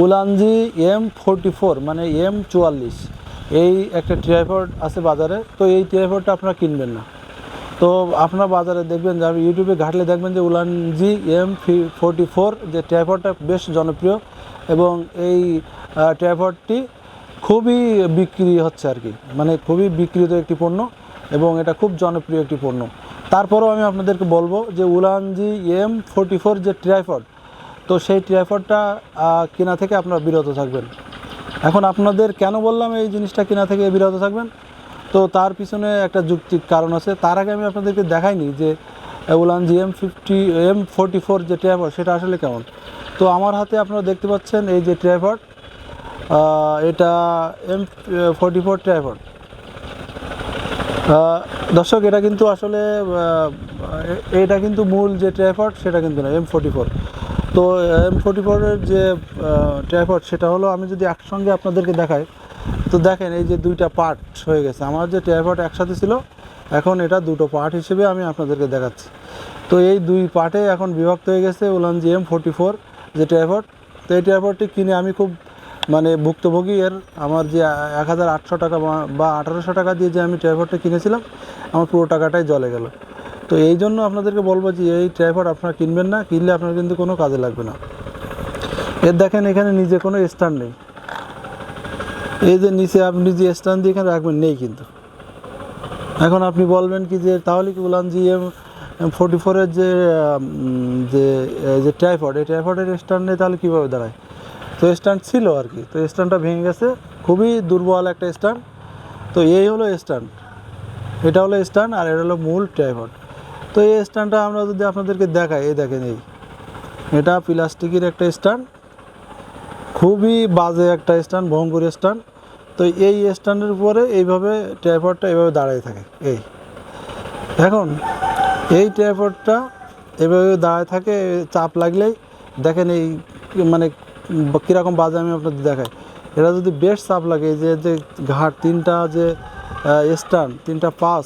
Ulanzi M forty four মানে M চুয়াল্লিশ। এই একটা ট্রাইপড আছে বাজারে, তো এই ট্রাইপডটা আপনারা কিনবেন না। তো আপনারা বাজারে দেখবেন যে ইউটিউবে ঘাটলে দেখবেন যে উলানজি এম ফোরটি ফোর, যে ট্রাইপডটা বেশ জনপ্রিয়, এবং এই ট্রাইপডটি খুবই বিক্রি হচ্ছে আর কি। মানে খুবই বিক্রিত একটি পণ্য, এবং এটা খুব জনপ্রিয় একটি পণ্য। তারপরেও আমি আপনাদেরকে বলব যে উলানজি এম ফোরটি ফোর যে ট্রাইপড তো সেই ট্রাইপডটা কেনা থেকে আপনারা বিরত থাকবেন। এখন আপনাদের কেন বললাম এই জিনিসটা কেনা থেকে বিরত থাকবেন? তো তার পিছনে একটা যুক্তির কারণ আছে। তার আগে আমি আপনাদেরকে দেখাইনি যে Ulanzi M fifty M forty four যে ট্রাইপড সেটা আসলে কেমন? তো আমার হাতে আপনারা দেখতে পাচ্ছেন এই যে ট্রাইপড এটা এম ফোরটি ফোর ট্রাইপড দর্শক, এটা কিন্তু আসলে এটা কিন্তু মূল যে ট্রাইপড সেটা কিন্তু না এম ফোরটি ফোর তো এম ফোরটি ফোরের যে ট্রাইপড সেটা হলো আমি যদি একসঙ্গে আপনাদেরকে দেখাই, তো দেখেন এই যে দুইটা পার্ট হয়ে গেছে। আমার যে ট্রাইপড একসাথে ছিল, এখন এটা দুটো পার্ট হিসেবে আমি আপনাদেরকে দেখাচ্ছি। তো এই দুই পার্টে এখন বিভক্ত হয়ে গেছে Ulanzi M forty four যে ট্রাইপড তো এই ট্রাইপডটি কিনে আমি খুব মানে ভুক্তভোগী। এর আমার যে এক হাজার আটশো টাকা বা- বা আঠারোশো টাকা দিয়ে যে আমি ট্রাইপডটা কিনেছিলাম, আমার পুরো টাকাটাই জলে গেল। তো এই জন্য আপনাদেরকে বলব যে এই ট্রাইপড আপনারা কিনবেন না, কিনলে আপনার কিন্তু কোনো কাজে লাগবে না। এর দেখেন এখানে নিজে কোনো স্ট্যান্ড নেই। এই যে নিচে আপনি যে স্ট্যান্ড দিয়ে এখানে রাখবেন, নেই কিন্তু। এখন আপনি বলবেন কি যে, তাহলে কি বললাম জি এম ফোর্টি ফোরের যে যে যে ট্রাইপড এই ট্রাইপডের স্ট্যান্ড নেই তাহলে কীভাবে দাঁড়ায়? তো স্ট্যান্ড ছিল আর কি। তো স্ট্যান্ডটা ভেঙে গেছে। খুবই দুর্বল একটা স্ট্যান্ড তো এই হলো স্ট্যান্ড এটা হলো স্ট্যান্ড আর এটা হলো মূল ট্রাইপড তো এই স্ট্যান্ডটা আমরা যদি আপনাদেরকে দেখাই, এই দেখেন এই। এটা প্লাস্টিকের একটা স্ট্যান্ড। খুবই বাজে একটা স্ট্যান্ড ভঙ্গুর স্ট্যান্ড। তো এই স্ট্যান্ডের উপরে এইভাবে ট্রাইপডটা এইভাবে দাঁড়িয়ে থাকে, এই। এখন এই ট্রাইপডটা এভাবে দাঁড়ায় থাকে, চাপ লাগলেই দেখেন এই মানে কীরকম বাজে আমি আপনাদের দেখাই। এটা যদি বেশ চাপ লাগে যে যে ঘাট তিনটা যে স্ট্যান্ড, তিনটা পাস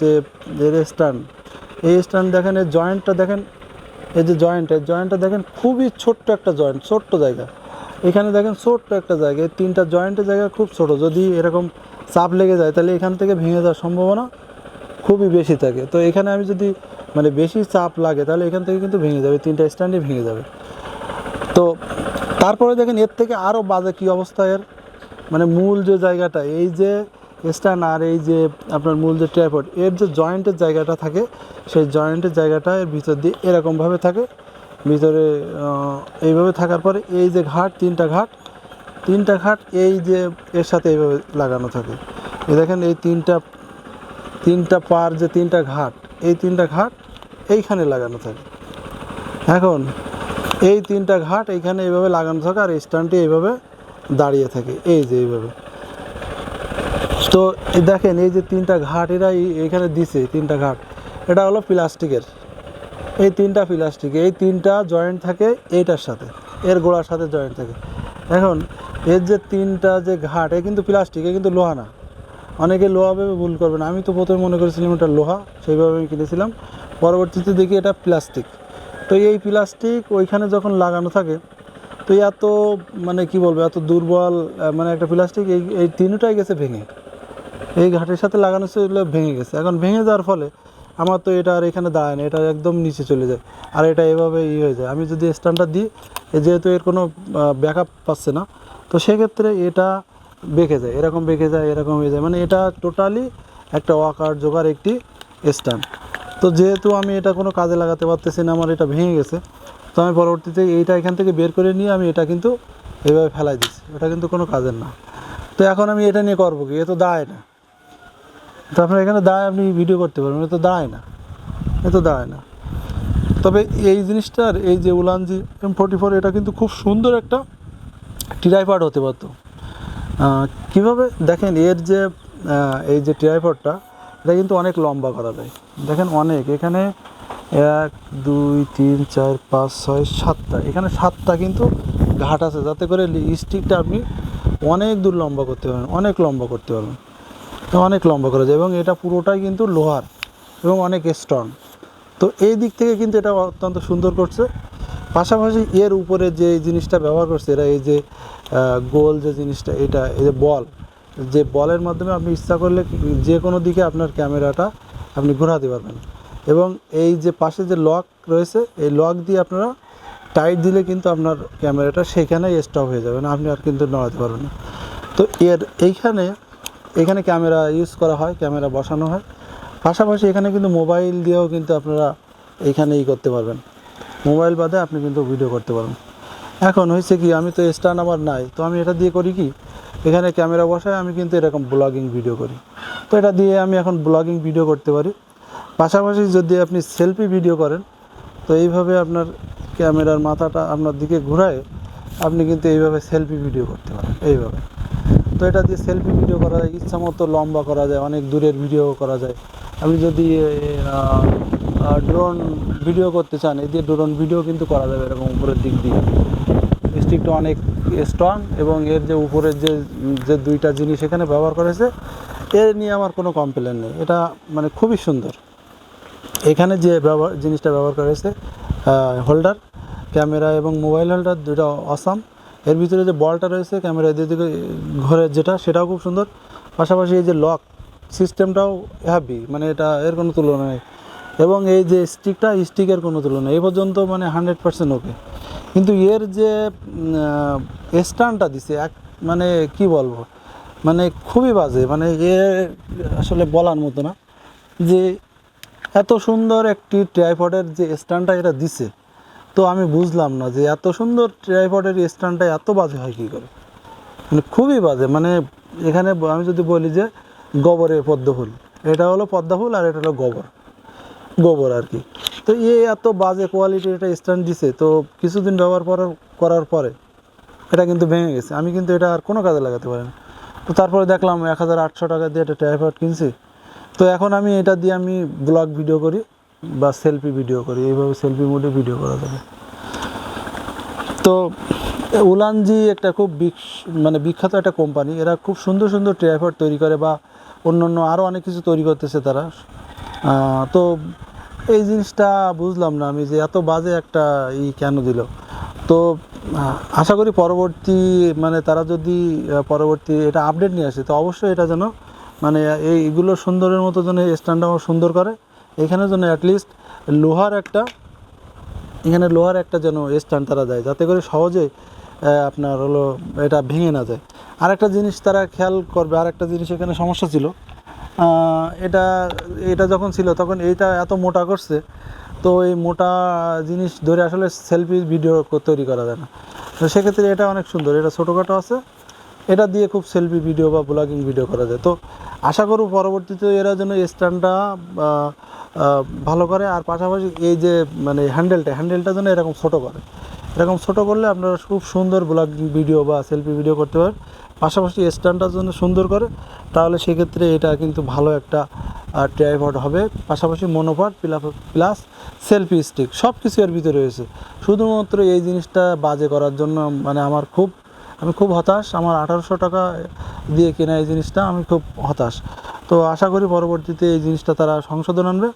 যে স্ট্যান্ড এই স্ট্যান্ড দেখেন, এই জয়েন্টটা দেখেন, এই যে জয়েন্ট, এই জয়েন্টটা দেখেন খুবই ছোট্ট একটা জয়েন্ট, ছোট্ট জায়গা। এখানে দেখেন ছোট্ট একটা জায়গা, এই তিনটা জয়েন্টের জায়গা খুব ছোট। যদি এরকম চাপ লেগে যায়, তাহলে এখান থেকে ভেঙে যাওয়ার সম্ভাবনা খুবই বেশি থাকে। তো এখানে আমি যদি মানে বেশি চাপ লাগে, তাহলে এখান থেকে কিন্তু ভেঙে যাবে তিনটা স্ট্যান্ডই ভেঙে যাবে। তো তারপরে দেখেন এর থেকে আরও বাজে কী অবস্থা এর? মানে মূল যে জায়গাটা, এই যে স্ট্যান্ড আর এই যে আপনার মূল যে ট্রাইপড এর যে জয়েন্টের জায়গাটা থাকে, সেই জয়েন্টের জায়গাটা এর ভিতর দিয়ে এরকমভাবে থাকে। ভিতরে এইভাবে থাকার পরে এই যে ঘাট, তিনটা ঘাট তিনটা ঘাট এই যে এর সাথে এইভাবে লাগানো থাকে। এই দেখেন এই তিনটা তিনটা পার যে তিনটা ঘাট, এই তিনটা ঘাট এইখানে লাগানো থাকে। এখন এই তিনটা ঘাট এইখানে এইভাবে লাগানো থাকে আর স্ট্যান্ডটি এইভাবে দাঁড়িয়ে থাকে, এই যে এইভাবে। তো দেখেন, এই যে তিনটা ঘাট এরা এইখানে দিছে, তিনটা ঘাট। এটা হলো প্লাস্টিকের। এই তিনটা প্লাস্টিক, এই তিনটা জয়েন্ট থাকে এইটার সাথে, এর গোড়ার সাথে জয়েন্ট থাকে। এখন, এর যে তিনটা যে ঘাট, এ কিন্তু প্লাস্টিক, এ কিন্তু লোহা না। অনেকে লোহা ভেবে ভুল করবেন আমি তো প্রথমে মনে করেছিলাম এটা লোহা, সেইভাবে আমি কিনেছিলাম। পরবর্তীতে দেখি এটা প্লাস্টিক। তো এই প্লাস্টিক ওইখানে যখন লাগানো থাকে তো এত মানে কি বলব, এত দুর্বল মানে একটা প্লাস্টিক এই এই তিনটাই গেছে ভেঙে। এই ঘাটের সাথে লাগানো ছিল, ভেঙে গেছে। এখন ভেঙে যাওয়ার ফলে আমার তো এটা আর এখানে দাঁড়ায় না এটা একদম নিচে চলে যায়। আর এটা এভাবে ই হয়ে যায়। আমি যদি স্ট্যান্ডার্ড দিই যেহেতু এর কোনো ব্যাকআপ পাচ্ছে না, তো সেক্ষেত্রে এটা বেঁকে যায়। এরকম বেঁকে যায়, এরকম হয়ে যায়। মানে এটা টোটালি একটা অকার্যকর একটি স্ট্যান্ড তো যেহেতু আমি এটা কোনো কাজে লাগাতে পারতেছি না, আমার এটা ভেঙে গেছে তো আমি পরবর্তীতে এইটা এখান থেকে বের করে নিয়ে আমি এটা কিন্তু এভাবে ফেলাই দিচ্ছি এটা কিন্তু কোনো কাজের না। তো এখন আমি এটা নিয়ে করব কি? এ তো দায় না। তো আপনার এখানে দায় আপনি ভিডিও করতে পারবেন, এ তো দায় না। এ তো দায় না। তবে এই জিনিসটার, এই যে উলানজি এম ফোর্টি ফোর এটা কিন্তু খুব সুন্দর একটা ট্রাইপড হতে পারতো। কীভাবে? দেখেন, এর যে এই যে ট্রাইপডটা এটা কিন্তু অনেক লম্বা করা যায়। দেখেন অনেক। এখানে এক, দুই, তিন, চার, পাঁচ, ছয়, সাতটা। এখানে সাতটা কিন্তু ঘাট আছে, যাতে করে স্টিকটা আপনি অনেক দূর লম্বা করতে পারবেন, অনেক লম্বা করতে পারবেন। অনেক লম্বা করা যায় এবং এটা পুরোটাই কিন্তু লোহার এবং অনেক স্ট্রং তো এই দিক থেকে কিন্তু এটা অত্যন্ত সুন্দর করছে। পাশাপাশি এর উপরে যে জিনিসটা ব্যবহার করছে, এরা এই যে গোল যে জিনিসটা, এটা, এই যে বল, যে বলের মাধ্যমে আপনি ইচ্ছা করলে যে কোনো দিকে আপনার ক্যামেরাটা আপনি ঘোরাতে পারবেন। এবং এই যে পাশে যে লক রয়েছে, এই লক দিয়ে আপনারা টাইট দিলে কিন্তু আপনার ক্যামেরাটা সেখানেই স্টপ হয়ে যাবে না, আপনি আর কিন্তু নড়াতে পারবেন না। তো এর এইখানে, এখানে ক্যামেরা ইউজ করা হয়, ক্যামেরা বসানো হয়। পাশাপাশি এখানে কিন্তু মোবাইল দিয়েও কিন্তু আপনারা এইখানে ই করতে পারবেন। মোবাইল বাদে আপনি কিন্তু ভিডিও করতে পারবেন। এখন হয়েছে কি, আমি তো স্ট্যান্ড আমার নাই, তো আমি এটা দিয়ে করি কি, এখানে ক্যামেরা বসায় আমি কিন্তু এরকম ব্লগিং ভিডিও করি। তো এটা দিয়ে আমি এখন ব্লগিং ভিডিও করতে পারি। পাশাপাশি যদি আপনি সেলফি ভিডিও করেন, তো এইভাবে আপনার ক্যামেরার মাথাটা আপনার দিকে ঘুরায় আপনি কিন্তু এইভাবে সেলফি ভিডিও করতে পারেন, এইভাবে। তো এটা দিয়ে সেলফি ভিডিও করা যায় ইচ্ছা মতো লম্বা করা যায়, অনেক দূরের ভিডিও করা যায়। আপনি যদি ড্রোন ভিডিও করতে চান, এই দিয়ে ড্রোন ভিডিও কিন্তু করা যাবে এরকম উপরের দিক দিয়ে। স্টিকটা অনেক স্ট্রং এবং এর যে উপরের যে যে দুইটা জিনিস এখানে ব্যবহার করেছে এর নিয়ে আমার কোনো কমপ্লেন নেই। এটা মানে খুবই সুন্দর। এখানে যে ব্যবহার জিনিসটা ব্যবহার করা হয়েছে হোল্ডার ক্যামেরা এবং মোবাইল হোল্ডার দুটো অসাম এর ভিতরে যে বলটা রয়েছে ক্যামেরা দিকে ঘরের যেটা, সেটাও খুব সুন্দর। পাশাপাশি এই যে লক সিস্টেমটাও হ্যাপি মানে এটা এর কোনো তুলনা নেই। এবং এই যে স্টিকটা স্টিকের কোনো তুলনা। এই পর্যন্ত মানে হান্ড্রেড পার্সেন্ট ওকে কিন্তু এর যে স্ট্যান্ডটা দিছে, এক মানে কি বলব? মানে খুবই বাজে। মানে এ, আসলে বলার মতো না। যে এত সুন্দর একটি ট্রাইপডের যে স্ট্যান্ডটা এটা দিছে, তো আমি বুঝলাম না যে এত সুন্দর ট্রাইপডের স্ট্যান্ডটা এত বাজে হয় কী করে? মানে খুবই বাজে মানে এখানে আমি যদি বলি যে গোবরের পদ্ম ফুল, এটা হলো পদ্মা ফুল আর এটা হলো গোবর গোবর আর কি। তো এ এত বাজে কোয়ালিটির এটা স্ট্যান্ড দিছে, তো কিছুদিন ব্যবহার করার করার পরে এটা কিন্তু ভেঙে গেছে। আমি কিন্তু এটা আর কোনো কাজে লাগাতে পারি না। তো তারপরে দেখলাম এক হাজার আটশো টাকা দিয়ে একটা ট্রাইপড কিনছি তো এখন আমি এটা দিয়ে আমি ব্লগ ভিডিও করি বা সেলফি ভিডিও করি, এইভাবে সেলফি মোডে ভিডিও করা যাবে। তো উলানজি একটা খুব মানে বিখ্যাত একটা কোম্পানি এরা খুব সুন্দর সুন্দর ট্রাইপড তৈরি করে বা অন্য অন্য আরও অনেক কিছু তৈরি করতেছে তারা। তো এই জিনিসটা বুঝলাম না আমি যে এত বাজে একটা ই কেন দিল। তো আশা করি পরবর্তী মানে তারা যদি পরবর্তী এটা আপডেট নিয়ে আসে, তো অবশ্যই এটা যেন মানে এইগুলো সুন্দরের মতো যেন স্ট্যান্ডার্ড সুন্দর করে। এখানে যেন অ্যাটলিস্ট লোহার একটা, এখানে লোহার একটা যেন স্ট্যান্ড তারা দেয়, যাতে করে সহজে আপনার হলো এটা ভেঙে না যায়। আর একটা জিনিস তারা খেয়াল করবে আর একটা জিনিস এখানে সমস্যা ছিল। এটা এটা যখন ছিল তখন এইটা এত মোটা করছে, তো এই মোটা জিনিস ধরে আসলে সেলফি ভিডিও তৈরি করা যায় না। তো সেক্ষেত্রে এটা অনেক সুন্দর, এটা ছোটোখাটো আছে। এটা দিয়ে খুব সেলফি ভিডিও বা ব্লগিং ভিডিও করা যায়। তো আশা করব পরবর্তীতে এরা যেন স্ট্যান্ডটা ভালো করে আর পাশাপাশি এই যে মানে হ্যান্ডেলটা হ্যান্ডেলটা যেন এরকম ছোটো করে। এরকম ছোটো করলে আপনারা খুব সুন্দর ব্লগিং ভিডিও বা সেলফি ভিডিও করতে পারেন। পাশাপাশি স্ট্যান্ডটা যেন সুন্দর করে, তাহলে সেক্ষেত্রে এটা কিন্তু ভালো একটা ট্রাইপড হবে। পাশাপাশি মনোপাট প্লাস সেলফি স্টিক সব কিছু এর ভিতরে রয়েছে। শুধুমাত্র এই জিনিসটা বাজে করার জন্য মানে আমার খুব আমি খুব হতাশ, আমার আঠারোশো টাকা দিয়ে কেনা এই জিনিসটা, আমি খুব হতাশ। তো আশা করি পরবর্তীতে এই জিনিসটা তারা সংশোধন আনবে।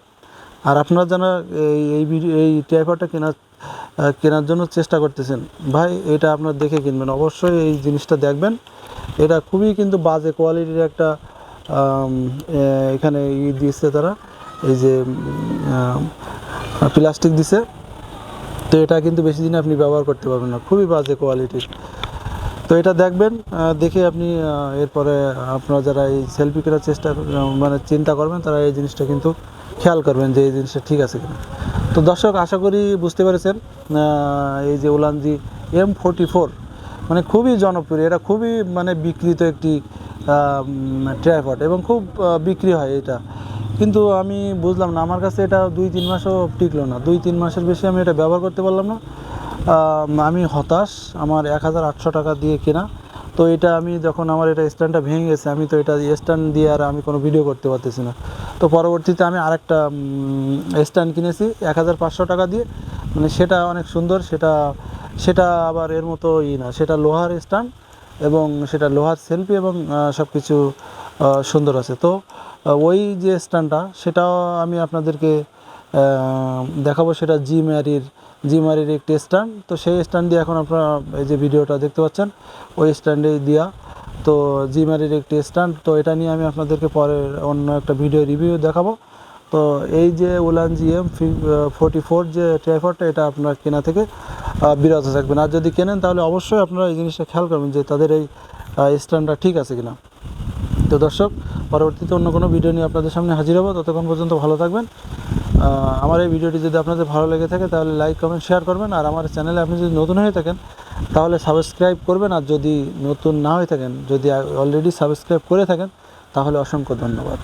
আর আপনারা যারা এই এই এই ট্রাইপডটা কেনার কেনার জন্য চেষ্টা করতেছেন, ভাই এটা আপনার দেখে কিনবেন। অবশ্যই এই জিনিসটা দেখবেন। এটা খুবই কিন্তু বাজে কোয়ালিটির একটা এখানে ই দিয়েছে তারা, এই যে প্লাস্টিক দিছে। তো এটা কিন্তু বেশি দিন আপনি ব্যবহার করতে পারবেন না। খুবই বাজে কোয়ালিটির। তো এটা দেখবেন দেখে আপনি এরপরে আপনারা যারা এই সেলফি করার চেষ্টা মানে চিন্তা করবেন, তারা এই জিনিসটা কিন্তু খেয়াল করবেন যে এই জিনিসটা ঠিক আছে কিনা। তো দর্শক, আশা করি বুঝতে পেরেছেন এই যে ওলানজি এম ফোরটি ফোর মানে খুবই জনপ্রিয়, এটা খুবই মানে বিকৃত একটি ট্রাইপড এবং খুব বিক্রি হয় এটা। কিন্তু আমি বুঝলাম না, আমার কাছে এটা দুই তিন মাসও টিকলো না, দুই তিন মাসের বেশি আমি এটা ব্যবহার করতে পারলাম না। আম, হতাশ আমার এক হাজার আটশো টাকা দিয়ে কেনা। তো এটা আমি যখন আমার এটা স্ট্যান্ডটা ভেঙে গেছে আমি তো এটা স্ট্যান্ড দিয়ে আর আমি কোনো ভিডিও করতে পারতেছি না। তো পরবর্তীতে আমি আরেকটা স্ট্যান্ড কিনেছি এক হাজার পাঁচশো টাকা দিয়ে। মানে সেটা অনেক সুন্দর সেটা সেটা আবার এর মতো ই না সেটা লোহার স্ট্যান্ড এবং সেটা লোহার সেলফি এবং সব কিছু সুন্দর আছে। তো ওই যে স্ট্যান্ডটা সেটাও আমি আপনাদেরকে দেখাবো সেটা জি ম্যারির জিমারির একটি স্ট্যান্ড তো সেই স্ট্যান্ড দিয়ে এখন আপনারা এই যে ভিডিওটা দেখতে পাচ্ছেন, ওই স্ট্যান্ডেই দেওয়া তো জিমারির একটি স্ট্যান্ড তো এটা নিয়ে আমি আপনাদেরকে পরে অন্য একটা ভিডিও রিভিউ দেখাবো। তো এই যে উলান জিএম ফোর্টি ফোর যে ট্রাইফডটা এটা আপনার কেনা থেকে বিরত থাকবেন। আর যদি কেনেন, তাহলে অবশ্যই আপনারা এই জিনিসটা খেয়াল করবেন যে তাদের এই স্ট্যান্ডটা ঠিক আছে কিনা। তো দর্শক, পরবর্তীতে অন্য কোনো ভিডিও নিয়ে আপনাদের সামনে হাজির হব। ততক্ষণ পর্যন্ত ভালো থাকবেন। আমার এই ভিডিওটি যদি আপনাদের ভালো লেগে থাকে, তাহলে লাইক কমেন্ট শেয়ার করবেন। আর আমার চ্যানেলে আপনি যদি নতুন হয়ে থাকেন, তাহলে সাবস্ক্রাইব করবেন। আর যদি নতুন না হয়ে থাকেন, যদি অলরেডি সাবস্ক্রাইব করে থাকেন, তাহলে অসংখ্য ধন্যবাদ।